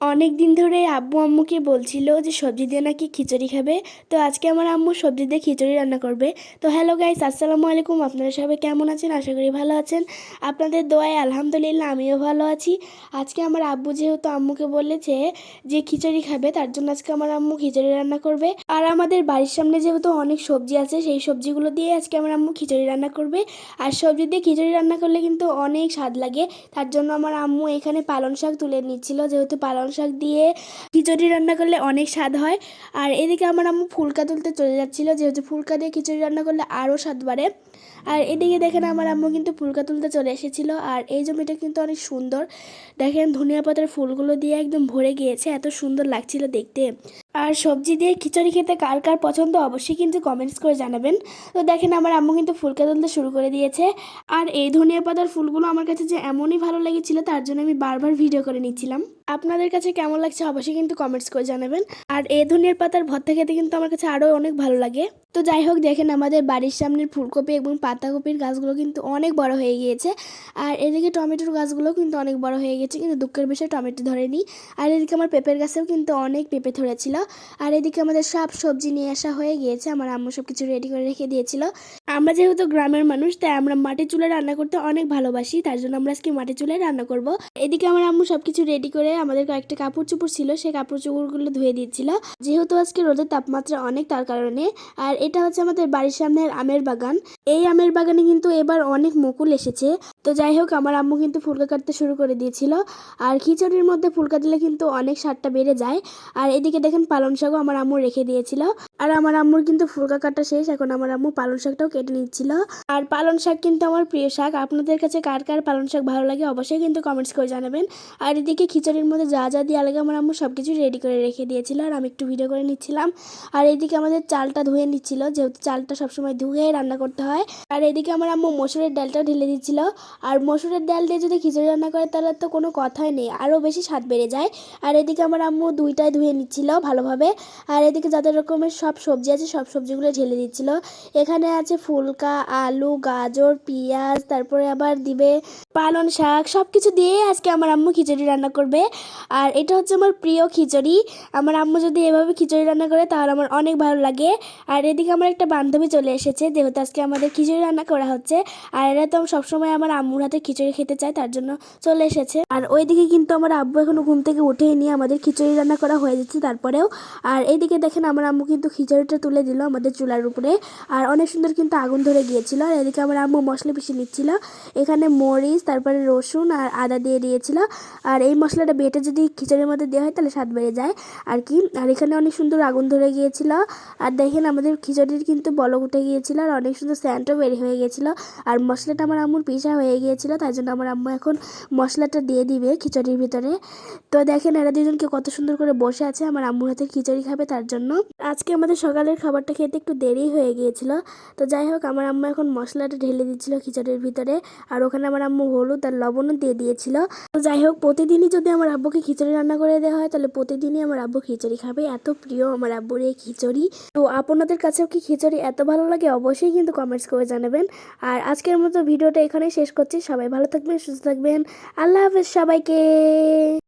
অনেক দিন ধরে আব্বু আম্মুকে বলছিল যে সবজি দিয়ে নাকি খিচুড়ি খাবে। তো আজকে আমার আম্মু সবজি দিয়ে খিচুড়ি রান্না করবে। তো হ্যালো গাইস আসসালামু আলাইকুম। আপনারা সবাই কেমন আছেন? আশা করি ভালো আছেন। আপনাদের দোয়ায় আলহামদুলিল্লাহ আমিও ভালো আছি। আজকে আমার আব্বু যেহেতু আম্মুকে বলেছে যে খিচুড়ি খাবে, তার জন্য আজকে আমার আম্মু খিচুড়ি রান্না করবে। আর আমাদের বাড়ির সামনে যেহেতু অনেক সবজি আছে, সেই সবজিগুলো দিয়ে আজকে আমার আম্মু খিচুড়ি রান্না করবে। আর সবজি দিয়ে খিচুড়ি রান্না করলে কিন্তু অনেক স্বাদ লাগে। তার জন্য আমার আম্মু এখানে পালং শাক তুলে নিচ্ছিল, যেহেতু পালং শাক দিয়ে খিচুড়ি রান্না করলে অনেক স্বাদ হয়। আর এদিকে আমার আম্মু ফুলকা তুলতে চলে যাচ্ছিল, যেহেতু ফুলকা দিয়ে খিচুড়ি রান্না করলে আরও স্বাদ বাড়ে। আর এদিকে দেখেন আমার আম্মু কিন্তু ফুলকা তুলতে চলে এসেছিল, আর এই জমিটা কিন্তু অনেক সুন্দর। দেখেন ধনিয়া পাতার ফুলগুলো দিয়ে একদম ভরে গিয়েছে, এত সুন্দর লাগছিল দেখতে। আর সবজি দিয়ে খিচুড়ি খেতে কার কার পছন্দ অবশ্যই কিন্তু কমেন্টস করে জানাবেন। তো দেখেন আমার আম্মু কিন্তু ফুলকা তুলতে শুরু করে দিয়েছে। আর এই ধনিয়া পাতার ফুলগুলো আমার কাছে যে এমনই ভালো লেগেছিল তার জন্য আমি বারবার ভিডিও করে নিচ্ছিলাম। আপনাদের কাছে কেমন লাগছে অবশ্যই কিন্তু কমেন্টস করে জানাবেন। আর এই ধনিয়ার পাতার ভর্তা খেতে কিন্তু আমার কাছে আরও অনেক ভালো লাগে। তো যাই হোক, দেখেন আমাদের বাড়ির সামনের ফুলকপি এবং পাতাকপির গাছগুলো কিন্তু অনেক বড় হয়ে গিয়েছে। আর এদিকে টমেটোর গাছগুলো কিন্তু অনেক বড় হয়ে গেছে, কিন্তু দুঃখের বিষয়ে টমেটো ধরেনি। আর এদিকে আমার পেঁপের গাছেও কিন্তু অনেক পেঁপে ধরেছিল। আর এদিকে আমাদের সব সবজি নিয়ে আসা হয়ে গিয়েছে। আমার আম্মু সব কিছু রেডি করে রেখে দিয়েছিল। আমরা যেহেতু গ্রামের মানুষ, তাই আমরা মাটির চুলায় রান্না করতে অনেক ভালোবাসি, তার জন্য আমরা আজকে মাটির চুলায় রান্না করব। এদিকে আমার আম্মু সব কিছু রেডি করে আমাদের কয়েকটা কাপড় চোপড় ছিল, সেই কাপড় চোপড়গুলো ধুয়ে দিচ্ছিল যেহেতু আজকে রোদের তাপমাত্রা অনেক, তার কারণে, আর এটা হচ্ছে আমাদের বাড়ির সামনের আমের বাগান। এই আমের বাগানে কিন্তু এবার অনেক মুকুল এসেছে। তো যাই হোক, আমার আম্মু কিন্তু ফুলকা কাটতে শুরু করে দিয়েছিল। আর খিচুড়ির মধ্যে ফুলকা দিলে কিন্তু অনেক স্বাদটা বেড়ে যায়। আর এদিকে দেখেন পালং শাকও আমার আম্মু রেখে দিয়েছিল। আর আমার আম্মুর কিন্তু ফুলকা কাটা শেষ, এখন আমার আম্মু পালং শাকটাও কেটে নিচ্ছিল। আর পালং শাক কিন্তু আমার প্রিয় শাক। আপনাদের কাছে কার কার পালং শাক ভালো লাগে অবশ্যই কিন্তু কমেন্টস করে জানাবেন। আর এদিকে খিচুড়ির মধ্যে যা যা দিয়ে লাগে আমার আম্মু সব কিছু রেডি করে রেখে দিয়েছিল আর আমি একটু ভিডিও করে নিচ্ছিলাম। আর এদিকে আমাদের চালটা ধুয়ে নিচ্ছিল, যেহেতু চালটা সবসময় ধুয়ে রান্না করতে হয়। আর এদিকে আমার আম্মু মসুরের ডালটাও ঢেলে দিচ্ছিল। আর মসুরের ডাল দিয়ে যদি খিচুড়ি রান্না করে তাহলে তো কোনো কথাই নেই, আরও বেশি স্বাদ বেড়ে যায়। আর এদিকে আমার আম্মু দুইটাই ধুয়ে নিচ্ছিল ভালোভাবে। আর এদিকে যত রকমের সব সবজি আছে সব সবজিগুলো ঢেলে দিচ্ছিল। এখানে আছে ফুলকা, আলু, গাজর, পেঁয়াজ, তারপরে আবার দিবে পালন শাক সব কিছু দিয়ে আজকে আমার আম্মু খিচুড়ি রান্না করবে। আর এটা হচ্ছে আমার প্রিয় খিচুড়ি। আমার আম্মু যদি এভাবে খিচুড়ি রান্না করে তাহলে আমার অনেক ভালো লাগে। আর এদিকে আমার একটা বান্ধবী চলে এসেছে, যেহেতু আজকে আমাদের খিচুড়ি রান্না করা হচ্ছে। আর এরা তো সবসময় আমার আম্মুর হাতে খিচুড়ি খেতে চায়, তার জন্য চলে এসেছে। আর ওইদিকে কিন্তু আমার আব্বু এখনও ঘুম থেকে উঠেই নিয়ে আমাদের খিচুড়ি রান্না করা হয়ে যাচ্ছে তারপরেও। আর এইদিকে দেখেন আমার আম্মু কিন্তু খিচুড়িটা তুলে দিল আমাদের চুলার উপরে। আর অনেক সুন্দর কিন্তু আগুন ধরে গিয়েছিল আর এদিকে আমার আম্মু মশলা পিষে নিচ্ছিল। এখানে মরিচ, তারপরে রসুন আর আদা দিয়ে দিয়েছিল। আর এই মশলাটা বেটে যদি খিচুড়ির মধ্যে দেওয়া হয় তাহলে স্বাদ বেড়ে যায়। আর কি? আর এখানে অনেক সুন্দর আগুন ধরে গিয়েছিল। আর দেখেন আমাদের খিচুড়ির কিন্তু বলক উঠে গিয়েছিল আর অনেক সুন্দর স্যান্টও বের হয়ে গিয়েছিল। আর মশলাটা আমার আম্মুর পিসা হয়ে গিয়েছিল, তাই জন্য আমার আম্মু এখন মশলাটা দিয়ে দিবে খিচুড়ির ভিতরে। তো দেখেন এরা দুজনকে কত সুন্দর করে বসে আছে, আমার আম্মুর হাতে খিচুড়ি খাবে তার জন্য। আজকে আমাদের সকালের খাবারটা খেতে একটু দেরি হয়ে গিয়েছিল। তো যাই হোক আমার আম্মু এখন মশলাটা ঢেলে দিচ্ছিল খিচুড়ির ভিতরে আর ওখানে আমার আম্মু হলুদ আর লবণও দিয়ে দিয়েছিল। তো যাই হোক প্রতিদিনই যদি আমার আব্বুকে খিচুড়ি রান্না করে দেওয়া হয়, তাহলে প্রতিদিনই আমার আব্বু খিচুড়ি খাবে। এত প্রিয় আমার আব্বুর এই খিচুড়ি। তো আপনাদের কাছেও কি খিচুড়ি এত ভালো লাগে? অবশ্যই কিন্তু কমেন্টস করে জানাবেন। আর আজকের মতো ভিডিওটা এখানেই শেষ করছি। সবাই ভালো থাকবেন, সুস্থ থাকবেন। আল্লাহ হাফেজ সবাইকে।